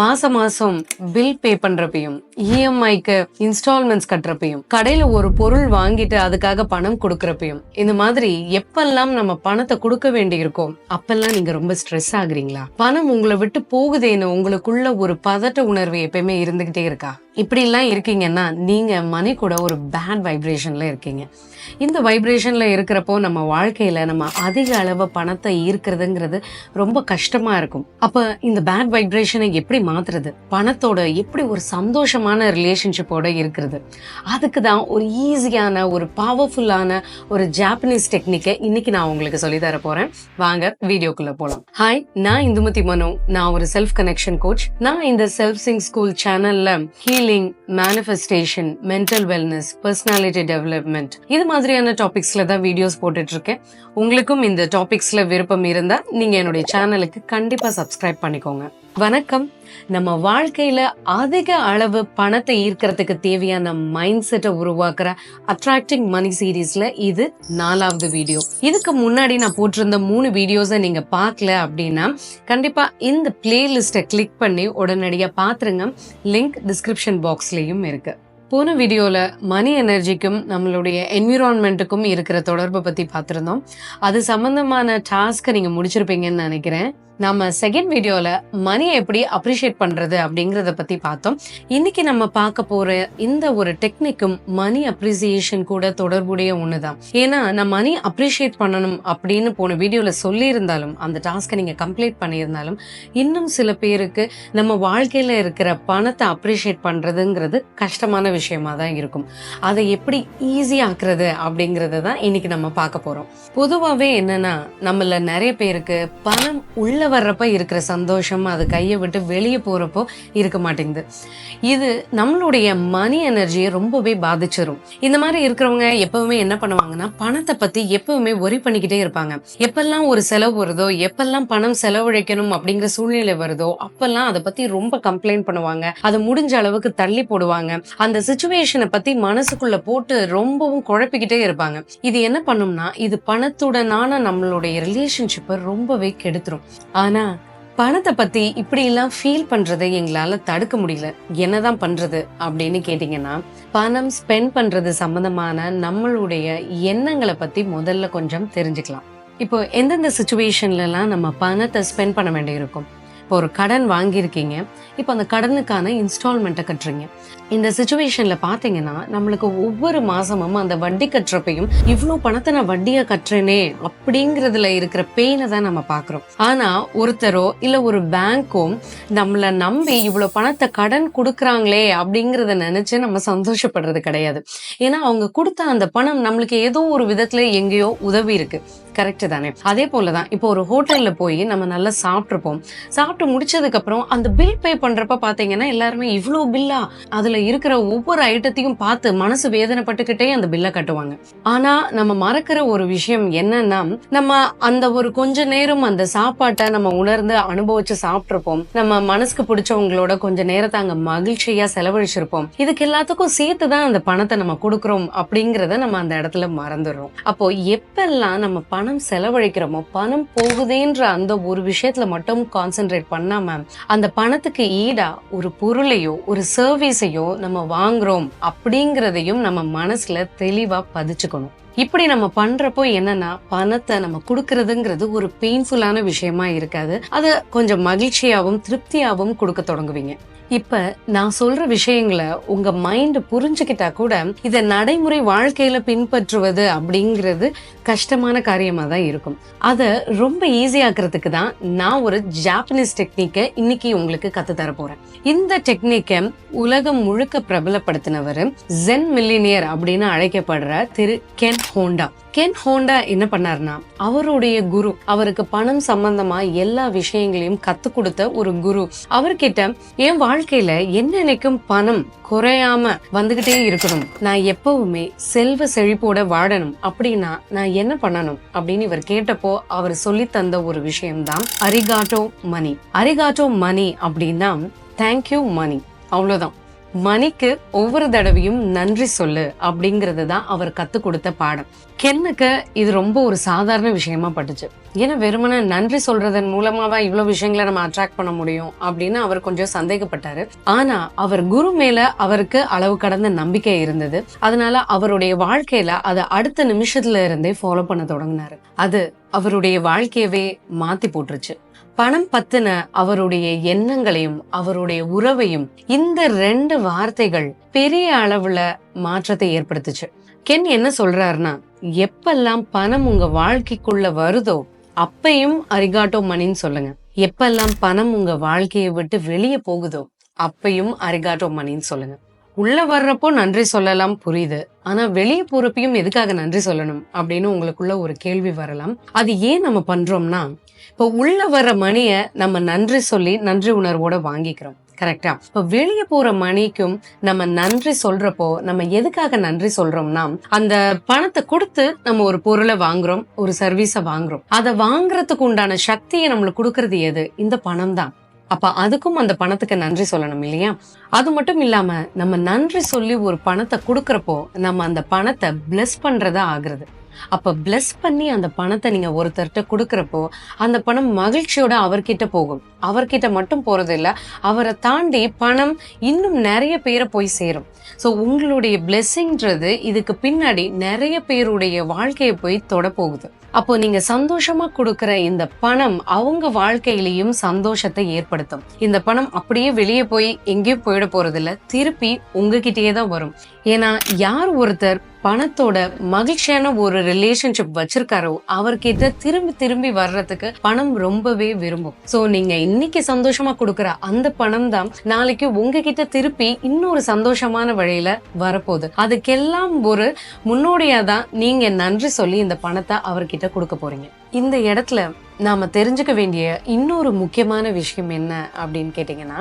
மாச மாசம் bill pay பண்றப்பையும் இஎம்ஐக்கு இன்ஸ்டால்மெண்ட்ஸ் கட்டுறப்பையும் கடையில ஒரு பொருள் வாங்கிட்டு அதுக்காக பணம் கொடுக்கறப்பையும் இந்த மாதிரி எப்பெல்லாம் நம்ம பணத்தை கொடுக்க வேண்டி இருக்கோ அப்பெல்லாம் நீங்க ரொம்ப ஸ்ட்ரெஸ் ஆகுறீங்களா? பணம் உங்களை விட்டு போகுதேன்னு உங்களுக்குள்ள ஒரு பதட்ட உணர்வு எப்பயுமே இருந்துகிட்டே இருக்கா? இப்படி எல்லாம் இருக்கீங்கன்னா நீங்க மணி கூட ஒரு பேட் வைப்ரேஷன்ல இருக்கீங்க. இந்த வைப்ரேஷன்ல இருக்கிறப்போ நம்ம வாழ்க்கையில நம்ம அதிக அளவு பணத்தை ஈர்க்கிறதுங்கிறது ரொம்ப கஷ்டமா இருக்கும். அப்ப இந்த பேட் வைப்ரேஷனை எப்படி மாத்துறது. பணத்தோட எப்படி ஒரு சந்தோஷமான ரிலேஷன்ஷிப்போட இருக்கிறது. அதுக்கு தான் ஒரு ஈஸியான ஒரு பவர்ஃபுல்லான ஒரு ஜாப்பனீஸ் டெக்னிக்கை இன்னைக்கு நான் உங்களுக்கு சொல்லி தர போறேன். வாங்க வீடியோக்குள்ள போலாம். ஹாய் நான் இந்துமதி மனோ. நான் ஒரு செல்ஃப் கனெக்ஷன் கோச் நான் இந்த செல்ஃப் சிங் ஸ்கூல் சேனல்ல healing manifestation mental wellness personality development இது மாதிரியான டாபிக்ஸ்ல தான் வீடியோஸ் போட்டுட்டு இருக்கேன் உங்களுக்கும் இந்த டாபிக்ஸ்ல விருப்பம் இருந்தா நீங்க என்னுடைய சேனலுக்கு கண்டிப்பா சப்ஸ்கிரைப் பண்ணிக்கோங்க. வணக்கம். நம்ம வாழ்க்கையில அதிக அளவு பணத்தை ஈர்க்கிறதுக்கு தேவையான மைண்ட் செட்டை உருவாக்குற அட்ராக்டிங் மணி சீரீஸ்ல இது நாலாவது வீடியோ. இதுக்கு முன்னாடி நான் போட்டிருந்த மூணு வீடியோஸை நீங்க பார்க்கல அப்படின்னா கண்டிப்பா இந்த பிளேலிஸ்ட்டை கிளிக் பண்ணி உடனடியாக பார்த்துருங்க லிங்க் டிஸ்கிரிப்ஷன் பாக்ஸ்லயும் இருக்கு. போன வீடியோவில் மணி எனர்ஜிக்கும் நம்மளுடைய என்விரான்மெண்ட்டுக்கும் இருக்கிற தொடர்பை பற்றி பார்த்துருந்தோம். அது சம்மந்தமான டாஸ்க்கை நீங்கள் முடிச்சிருப்பீங்கன்னு நினைக்கிறேன். நம்ம செகண்ட் வீடியோல மணியை எப்படி அப்ரிஷியேட் பண்றது அப்படிங்கறத பத்தி பார்த்தோம். இன்னைக்கு நம்ம பார்க்க போற இந்த ஒரு டெக்னிக்கும் மணி அப்ரிசியேஷன் கூட தொடர்புடைய ஒண்ணுதான். ஏன்னா நான் மணி அப்ரிஷியேட் பண்ணணும் அப்படின்னு போன வீடியோல சொல்லியிருந்தாலும் அந்த டாஸ்க்கை நீங்க கம்ப்ளீட் பண்ணியிருந்தாலும் இன்னும் சில பேருக்கு நம்ம வாழ்க்கையில இருக்கிற பணத்தை அப்ரிஷியேட் பண்றதுங்கிறது கஷ்டமான விஷயமா தான் இருக்கும். அதை எப்படி ஈஸி ஆக்குறது அப்படிங்கறத தான் இன்னைக்கு நம்ம பார்க்க போறோம். பொதுவாகவே என்னன்னா நம்மள நிறைய பேருக்கு பணம் உள்ள வர்றப்ப இருக்கிற சந்தோஷம் அது கையை விட்டு வெளியே போறப்போ இருக்க மாட்டேங்குது. இது நம்மளுடைய மணி எனர்ஜியை ரொம்பவே பாதிச்சிரும். இந்த மாதிரி இருக்கிறவங்க எப்பவுமே என்ன பண்ணுவாங்கன்னா பணத்தை பத்தி எப்பவுமே ஒரி பண்ணிக்கிட்டே இருப்பாங்க. எப்பெல்லாம் ஒரு செலவு வருதோ எப்பெல்லாம் பணம் செலவழிக்கணும் அப்படிங்கிற சூழ்நிலை வருதோ அப்பெல்லாம் அதை பத்தி ரொம்ப கம்ப்ளைண்ட் பண்ணுவாங்க. அதை முடிஞ்ச அளவுக்கு தள்ளி போடுவாங்க. அந்த சுச்சுவேஷனை பத்தி மனசுக்குள்ள போட்டு ரொம்பவும் குழப்பிக்கிட்டே இருப்பாங்க. இது என்ன பண்ணும்னா இது பணத்துடனான நம்மளுடைய ரிலேஷன்ஷிப்பை ரொம்பவே கெடுத்துரும். ஆனா பணத்தை பத்தி இப்படி எல்லாம் ஃபீல் பண்றதை எங்களால தடுக்க முடியல. என்னதான் பண்றது அப்படின்னு கேட்டீங்கன்னா பணம் ஸ்பெண்ட் பண்றது சம்பந்தமான நம்மளுடைய எண்ணங்களை பத்தி முதல்ல கொஞ்சம் தெரிஞ்சுக்கலாம். இப்போ எந்தெந்த சுச்சுவேஷன்லலாம் நம்ம பணத்தை ஸ்பெண்ட் பண்ண வேண்டியிருக்கும்? இப்போ ஒரு கடன் வாங்கியிருக்கீங்க. இப்போ அந்த கடனுக்கான இன்ஸ்டால்மெண்ட்டை கட்டுறீங்க. இந்த சுச்சுவேஷனில் பார்த்தீங்கன்னா நம்மளுக்கு ஒவ்வொரு மாசமும் அந்த வட்டி கட்டுறப்பையும் இவ்வளோ பணத்தை நான் வட்டியாக கட்டுறேனே அப்படிங்கிறதுல இருக்கிற பெயினை தான் நம்ம பார்க்குறோம். ஆனால் ஒருத்தரோ இல்லை ஒரு பேங்க்கும் நம்மளை நம்பி இவ்வளோ பணத்தை கடன் கொடுக்குறாங்களே அப்படிங்கிறத நினச்சி நம்ம சந்தோஷப்படுறது கிடையாது. ஏன்னா அவங்க கொடுத்த அந்த பணம் நம்மளுக்கு ஏதோ ஒரு விதத்தில் எங்கேயோ உதவி இருக்கு கரெக்ட் தானே. அதே போலதான் இப்போ ஒரு ஹோட்டல்ல போய் நம்ம நல்லா சாப்பிட்ருப்போம் சாப்பிட்டு முடிச்சதுக்கு அப்புறம் அந்த பில் பே பண்றப்ப பாத்தீங்கன்னா எல்லாருமே இவ்வளோ பில்லா அதுல இருக்கிற ஒவ்வொரு ஐட்டத்தையும் பார்த்து மனசு வேதனைப்பட்டுக்கிட்டே அந்த பில்லை கட்டுவாங்க. ஆனா நம்ம மறக்கிற ஒரு விஷயம் என்னன்னா நம்ம அந்த ஒரு கொஞ்ச நேரம் அந்த சாப்பாட்டை நம்ம உணர்ந்து அனுபவிச்சு சாப்பிட்ருப்போம் நம்ம மனசுக்கு பிடிச்சவங்களோட கொஞ்ச நேரத்தை அங்க மகிழ்ச்சியா செலவழிச்சிருப்போம். இதுக்கு எல்லாத்துக்கும் சேர்த்து தான் அந்த பணத்தை நம்ம கொடுக்குறோம் அப்படிங்கிறத நம்ம அந்த இடத்துல மறந்துடுறோம். அப்போ எப்பெல்லாம் நம்ம பணம் பணம் செலவழிக்கிறோமோ பணம் போகுதேன்ற அந்த ஒரு விஷயத்துல மட்டும் கான்சென்ட்ரேட் பண்ணாம அந்த பணத்துக்கு ஈடா ஒரு பொருளையோ ஒரு சர்வீஸையோ நம்ம வாங்குறோம் அப்படிங்கிறதையும் நம்ம மனசுல தெளிவா பதிச்சுக்கணும். இப்படி நம்ம பண்றப்போ என்னன்னா பணத்தை நம்ம கொடுக்கறதுங்கிறது ஒரு பெயின்ஃபுல்லான விஷயமா இருக்காது. அதை கொஞ்சம் மகிழ்ச்சியாகவும் திருப்தியாகவும் கொடுக்க தொடங்குவீங்க. இப்ப நான் சொல்ற விஷயங்களை உங்க மைண்ட் புரிஞ்சுக்கிட்டா கூட இதை நடைமுறை வாழ்க்கையில பின்பற்றுவது அப்படிங்கிறது கஷ்டமான காரியமா தான் இருக்கும். அதை ரொம்ப ஈஸியாக்குறதுக்கு தான் நான் ஒரு ஜாப்பனீஸ் டெக்னிக்கை இன்னைக்கு உங்களுக்கு கத்து தர போறேன். இந்த டெக்னிக்கை உலகம் முழுக்க பிரபலப்படுத்தினவர் ஜென் மில்லினியர் அப்படின்னு அழைக்கப்படுற திரு கென் ஹோண்டா கென் ஹோண்டா என்ன பண்ணார்னா அவருடைய குரு அவருக்கு பணம் சம்பந்தமா எல்லா விஷயங்களையும் கத்து கொடுத்த ஒரு குரு. அவர்கிட்ட என் வாழ்க்கையில என்னென்னைக்கும் பணம் குறையாம வந்துகிட்டே இருக்கணும். நான் எப்பவுமே செல்வ செழிப்போட வாழணும். அப்படின்னா நான் என்ன பண்ணணும்? அப்படின்னு இவர் கேட்டப்போ அவர் சொல்லி தந்த ஒரு விஷயம்தான் அரிகாட்டோ மணி. அரிகாட்டோ மணி அப்படின்னா தேங்க்யூ மணி அவ்வளோதான் மணிக்கு ஒவ்வொரு தடவையும் நன்றி சொல்லு அப்படிங்கிறது தான் அவர் கற்றுக் கொடுத்த பாடம். கென்னுக்கு இது ரொம்ப ஒரு சாதாரண விஷயமா பட்டுச்சு. ஏன்னா வெறுமனே நன்றி சொல்றதன் மூலமாவா இவ்வளவு விஷயங்களை நம்ம அட்ராக்ட் பண்ண முடியும் அப்படின்னு அவர் கொஞ்சம் சந்தேகப்பட்டாரு. ஆனா அவர் குரு மேல அவருக்கு அளவு கடந்த நம்பிக்கை இருந்தது. அதனால அவருடைய வாழ்க்கையில அதை அடுத்த நிமிஷத்துல இருந்தே ஃபாலோ பண்ண தொடங்கினாரு. அது அவருடைய வாழ்க்கையவே மாத்தி போட்டுருச்சு. பணம் பத்தின அவருடைய எண்ணங்களையும் அவருடைய உறவையும் இந்த ரெண்டு வார்த்தைகள் பெரிய அளவுல மாற்றத்தை ஏற்படுத்துச்சு. கென் என்ன சொல்றாருன்னா எப்பெல்லாம் பணம் உங்க வாழ்க்கைக்குள்ள வருதோ அப்பையும் அரிகாட்டோ மணின்னு சொல்லுங்க. எப்பெல்லாம் பணம் உங்க வாழ்க்கையை விட்டு வெளியே போகுதோ அப்பையும் அரிகாட்டோ மணின்னு சொல்லுங்க. உள்ள வர்றப்போ நன்றி சொல்லலாம் புரியுது. ஆனா வெளியே போறப்பையும் எதுக்காக நன்றி சொல்லணும் அப்படின்னு உங்களுக்குள்ள ஒரு கேள்வி வரலாம். அது ஏன் நம்ம பண்றோம்னா இப்போ உள்ள வர்ற மணியை நம்ம நன்றி சொல்லி நன்றி உணர்வோட வாங்கிக்கிறோம். கரெக்டா இப்போ வெளியே போற மணிக்கும் நம்ம நன்றி சொல்றப்போ நம்ம எதுக்காக நன்றி சொல்றோம்னா அந்த பணத்தை கொடுத்து நம்ம ஒரு பொருளை வாங்குறோம் ஒரு சர்வீஸை வாங்குறோம். அதை வாங்குறதுக்கு உண்டான சக்தியை நம்மளுக்கு கொடுக்கறது எது? இந்த பணம் தான் அப்ப அதுக்கும் அந்த பணத்துக்கு நன்றி சொல்லணும் இல்லையா? அது மட்டும் இல்லாம நம்ம நன்றி சொல்லி ஒரு பணத்தை கொடுக்கறப்போ நம்ம அந்த பணத்தை பிளஸ் பண்றதா ஆகுறது. அப்போ பிளஸ் பண்ணி அந்த பணத்தை நீங்கள் ஒருத்தர்கிட்ட கொடுக்குறப்போ அந்த பணம் மகிழ்ச்சியோட அவர்கிட்ட போகும். அவர்கிட்ட மட்டும் போறது அவரை தாண்டி பணம் இன்னும் நிறைய பேரை போய் சேரும். ஸோ உங்களுடைய பிளெஸ்ஸிங்கிறது இதுக்கு பின்னாடி நிறைய பேருடைய வாழ்க்கையை போய் தொட போகுது அப்போ நீங்க சந்தோஷமா கொடுக்கிற இந்த பணம் அவங்க வாழ்க்கையிலையும் சந்தோஷத்தை ஏற்படுத்தும். இந்த பணம் அப்படியே வெளியே போய் எங்கேயும் போயிட போறதில்ல திருப்பி உங்ககிட்டயே தான் வரும். ஏன்னா யார் ஒருத்தர் பணத்தோட மகிழ்ச்சியான ஒரு ரிலேஷன்ஷிப் வச்சிருக்காரோ அவர்கிட்ட திரும்பி திரும்பி வர்றதுக்கு பணம் ரொம்பவே விரும்பும். சோ நீங்க இன்னைக்கு சந்தோஷமா கொடுக்குற அந்த பணம் தான் நாளைக்கு உங்ககிட்ட திருப்பி இன்னொரு சந்தோஷமான வழியில வரப்போகுது. அதுக்கெல்லாம் ஒரு முன்னோடியா தான் நீங்க நன்றி சொல்லி இந்த பணத்தை அவர்கிட்ட கொடுக்க போறீங்க. இந்த இடத்துல நாம தெரிஞ்சுக்க வேண்டிய இன்னொரு முக்கியமான விஷயம் என்ன அப்படின்னு கேட்டிங்கன்னா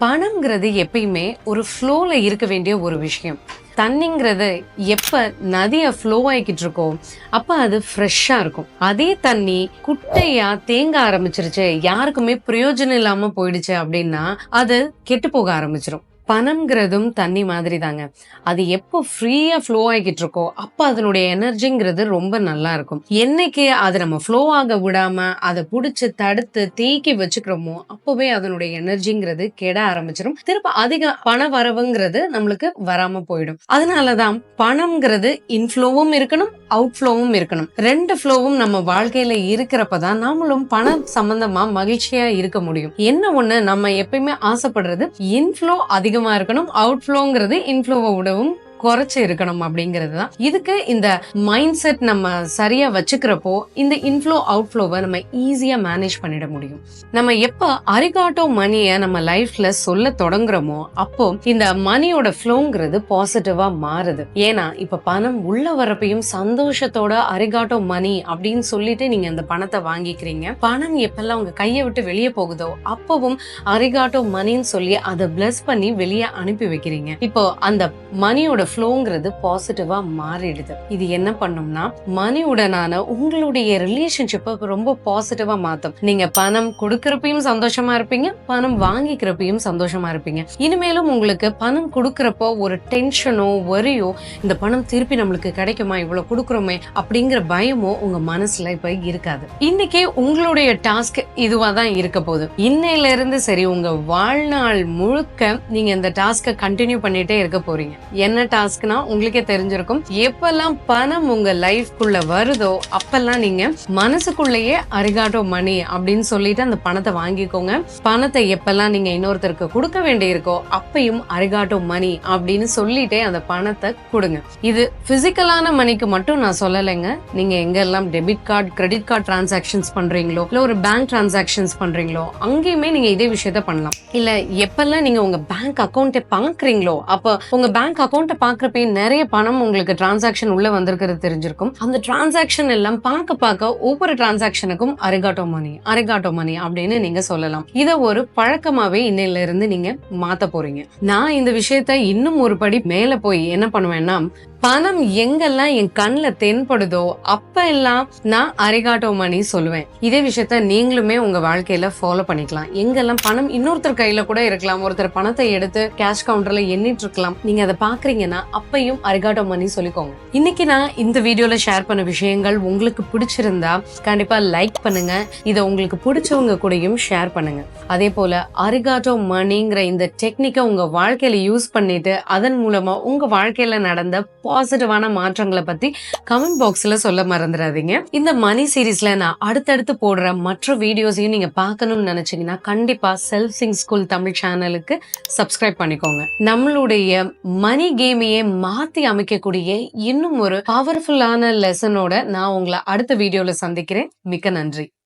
பணங்கிறது எப்பயுமே ஒரு ஃப்ளோவில் இருக்க வேண்டிய ஒரு விஷயம். தண்ணிங்கிறது எப்போ நதியை ஃப்ளோ ஆகிக்கிட்டு இருக்கோ அப்போ அது ஃப்ரெஷ்ஷாக இருக்கும். அதே தண்ணி குட்டையாக தேங்க ஆரம்பிச்சிருச்சு யாருக்குமே பிரயோஜனம் இல்லாமல் போயிடுச்சு அப்படின்னா அது கெட்டு போக ஆரம்பிச்சிடும் பணம்ங்கிறதும் தண்ணி மாதிரி தாங்க அது எப்போ ஃப்ரீயா ஃப்ளோ ஆகிட்டு இருக்கோ அப்போ அதனுடைய எனர்ஜிங்கிறது ரொம்ப நல்லா இருக்கும் என்னைக்கு அதை நம்ம ஃப்ளோ ஆக விடாம அதை பிடிச்சி தடுத்து தேக்கி வச்சுக்கிறோமோ அப்போவே அதனுடைய எனர்ஜிங்கிறது கெட ஆரம்பிச்சிடும் திரும்ப அதிக பண வரவுங்கிறது நம்மளுக்கு வராம போயிடும். அதனாலதான் பணம்ங்கிறது இன்ஃப்ளோவும் இருக்கணும் அவுட் ஃப்ளோவும் இருக்கணும். ரெண்டு ஃப்ளோவும் நம்ம வாழ்க்கையில இருக்கிறப்பதான் நம்மளும் பணம் சம்பந்தமா மகிழ்ச்சியா இருக்க முடியும். என்ன ஒண்ணு நம்ம எப்பயுமே ஆசைப்படுறது இன்ஃப்ளோ அதிகம் இருக்கணும். அவுட்ஃப்ளோங்கிறது இன்ஃப்ளோவை விடவும் குறைச்சு இருக்கணும் அப்படிங்கிறது தான் இதுக்கு இந்த மைண்ட் செட் நம்ம சரியா வச்சுக்கிறப்போ இந்த இன்ஃப்ளோ அவுட்ஃப்ளோவை நம்ம ஈஸியா மேனேஜ் பண்ணிட முடியும். நம்ம எப்ப அரிகாட்டோ மணியை நம்ம லைஃப்ல சொல்ல தொடங்குறோமோ அப்போ இந்த மணியோட ஃப்ளோங்கிறது பாசிட்டிவா மாறுது. ஏன்னா இப்ப பணம் உள்ள வரப்பையும் சந்தோஷத்தோட அரிகாட்டோ மணி அப்படின்னு சொல்லிட்டு நீங்க அந்த பணத்தை வாங்கிக்கிறீங்க. பணம் எப்பெல்லாம் உங்க கையை விட்டு வெளியே போகுதோ அப்பவும் அரிகாட்டோ மணின்னு சொல்லி அதை பிளஸ் பண்ணி வெளியே அனுப்பி வைக்கிறீங்க. இப்போ அந்த மணியோட ஃப்ளோங்கிறது பாசிட்டிவா மாறிடுது. இது என்ன பண்ணும்னா மணியுடனான உங்களுடைய ரிலேஷன்ஷிப்பை ரொம்ப பாசிட்டிவா மாத்தும். நீங்க பணம் கொடுக்கறப்பையும் சந்தோஷமா இருப்பீங்க பணம் வாங்கிக்கிறப்பையும் சந்தோஷமா இருப்பீங்க. இனிமேலும் உங்களுக்கு பணம் கொடுக்கறப்போ ஒரு டென்ஷனோ வரியோ இந்த பணம் திருப்பி நம்மளுக்கு கிடைக்குமா இவ்வளவு கொடுக்குறோமே அப்படிங்கிற பயமோ உங்க மனசுல இப்ப இருக்காது. இன்னைக்கு உங்களுடைய டாஸ்க் இதுவா தான் இருக்க போகுது. இன்னையில இருந்து சரி உங்க வாழ்நாள் முழுக்க நீங்க இந்த டாஸ்க்கை கண்டினியூ பண்ணிட்டே இருக்க போறீங்க. என்ன டாஸ்க்னா உங்களுக்கே தெரிஞ்சிருக்கும். எப்பெல்லாம் பணம் உங்க லைஃப்குள்ள வருதோ அப்பெல்லாம் நீங்க மனசுக்குள்ளேயே அரிகாட்டோ மணி அப்படின்னு சொல்லிட்டு அந்த பணத்தை வாங்கிக்கோங்க. பணத்தை எப்பெல்லாம் நீங்க இன்னொருத்தருக்கு கொடுக்க வேண்டியிருக்கோ அப்பையும் அரிகாட்டோ மணி அப்படின்னு சொல்லிட்டே அந்த பணத்தை கொடுங்க. இது பிசிக்கலான மணிக்கு மட்டும் நான் சொல்லலைங்க. நீங்க எங்கெல்லாம் debit card credit card transactions பண்றீங்களோ இல்ல ஒரு பேங்க் டிரான்சாக்ஷன்ஸ் பண்றீங்களோ அங்கேயுமே நீங்க இதே விஷயத்த பண்ணலாம். இல்ல எப்பெல்லாம் நீங்க உங்க பேங்க் அக்கௌண்ட்டை பாக்குறீங்களோ அப்ப உங்க பேங்க் அக்கௌண்ட்டை பாக்குறப்ப நிறைய பணம் உங்களுக்கு டிரான்சாக்ஷன் உள்ள வந்திருக்கிறது தெரிஞ்சிருக்கும். அந்த டிரான்சாக்ஷன் எல்லாம் பார்க்க பார்க்க ஒவ்வொரு டிரான்சாக்ஷனுக்கும் அரிகாட்டோ மணி அரிகாட்டோ மணி அப்படின்னு நீங்க சொல்லலாம். இதை ஒரு பழக்கமாவே இன்னையில இருந்து நீங்க மாத்த போறீங்க. நான் இந்த விஷயத்த இன்னும் ஒரு படி மேல போய் என்ன பண்ணுவேன்னா பணம் எங்கெல்லாம் என் கண்ணில் தென்படுதோ அப்ப எல்லாம் நான் அரிகாட்டோ மணி சொல்லுவேன். இதே விஷயத்த நீங்களுமே உங்க வாழ்க்கையில ஃபாலோ பண்ணிக்கலாம். எங்கெல்லாம் பணம் இன்னொருத்தர் கையில கூட இருக்கலாம். ஒருத்தர் பணத்தை எடுத்து கேஷ் கவுண்டர்ல எண்ணிட்டு இருக்கலாம். நீங்க அதை பாக்குறீங்கன்னா அப்பையும் அரிகாட்டோ மணி சொல்லிக்கோங்க. இன்னைக்கு நான் இந்த வீடியோல ஷேர் பண்ண விஷயங்கள் உங்களுக்கு பிடிச்சிருந்தா கண்டிப்பா லைக் பண்ணுங்க. இதை உங்களுக்கு பிடிச்சவங்க கூடயும் ஷேர் பண்ணுங்க. அதே போல அரிகாட்டோ மணிங்கிற இந்த டெக்னிக்கை உங்க வாழ்க்கையில யூஸ் பண்ணிட்டு அதன் மூலமா உங்க வாழ்க்கையில நடந்த பாசிட்டிவான மாற்றங்களை பத்தி கமெண்ட் பாக்ஸ்ல சொல்ல மறந்துடாதீங்க. இந்த மணி சீரீஸ்ல நான் அடுத்தடுத்து போடுற மற்ற வீடியோஸையும் நீங்க பார்க்கணும்னு நினைச்சீங்கன்னா கண்டிப்பா செல்ஃப் சிங் ஸ்கூல் தமிழ் சேனலுக்கு சப்ஸ்கிரைப் பண்ணிக்கோங்க. நம்மளுடைய மணி கேமிங் கேமையே மாத்தி அமைக்கக்கூடிய இன்னும் ஒரு பவர்ஃபுல்லான லெசனோட நான் உங்களை அடுத்த வீடியோல சந்திக்கிறேன். மிக்க நன்றி.